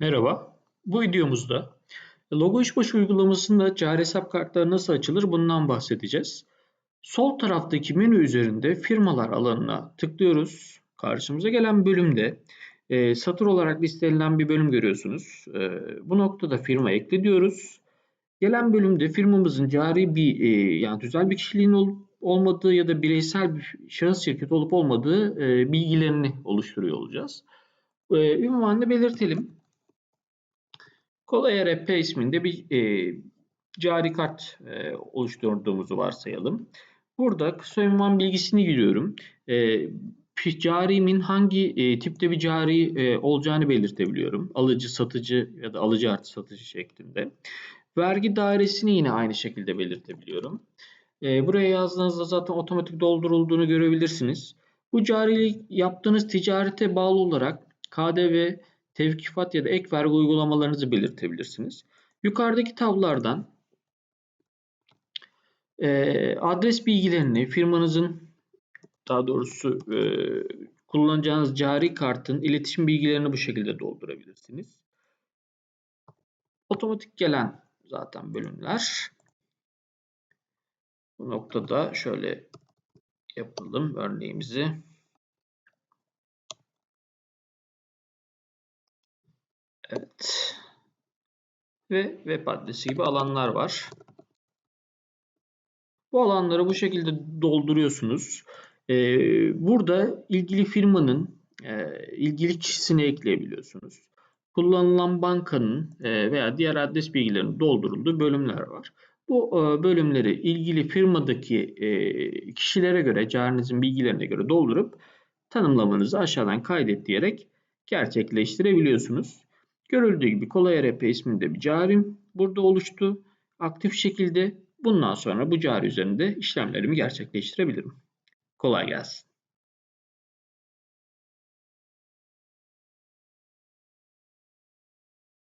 Merhaba. Bu videomuzda Logo İşbaşı uygulamasında cari hesap kartları nasıl açılır bundan bahsedeceğiz. Sol taraftaki menü üzerinde firmalar alanına tıklıyoruz. Karşımıza gelen bölümde e, satır olarak listelenen bir bölüm görüyorsunuz. E, bu noktada firma ekle diyoruz. Gelen bölümde firmamızın cari bir e, yani tüzel bir kişiliğin olup olmadığı ya da bireysel bir şahıs şirket olup olmadığı e, bilgilerini oluşturuyor olacağız. E, ünvanını belirtelim. Kolay RP isminde bir e, cari kart e, oluşturduğumuzu varsayalım. Burada kısa ünvan bilgisini giriyorum. E, carimin hangi e, tipte bir cari e, olacağını belirtebiliyorum. Alıcı, satıcı ya da alıcı artı satıcı şeklinde. Vergi dairesini yine aynı şekilde belirtebiliyorum. E, buraya yazdığınızda zaten otomatik doldurulduğunu görebilirsiniz. Bu carilik yaptığınız ticarete bağlı olarak KDV, tevkifat ya da ek vergi uygulamalarınızı belirtebilirsiniz. Yukarıdaki tablardan e, adres bilgilerini, firmanızın daha doğrusu e, kullanacağınız cari kartın iletişim bilgilerini bu şekilde doldurabilirsiniz. Otomatik gelen zaten bölümler. Bu noktada şöyle yapalım örneğimizi. Evet. Ve web adresi gibi alanlar var. Bu alanları bu şekilde dolduruyorsunuz. Ee, burada ilgili firmanın e, ilgili kişisini ekleyebiliyorsunuz. Kullanılan bankanın e, veya diğer adres bilgilerinin doldurulduğu bölümler var. Bu e, bölümleri ilgili firmadaki kişilere göre, carinizin bilgilerine göre doldurup tanımlamanızı aşağıdan kaydet diyerek gerçekleştirebiliyorsunuz. Görüldüğü gibi kolay RP isminde bir carim burada oluştu. Aktif şekilde bundan sonra bu cari üzerinde işlemlerimi gerçekleştirebilirim. Kolay gelsin.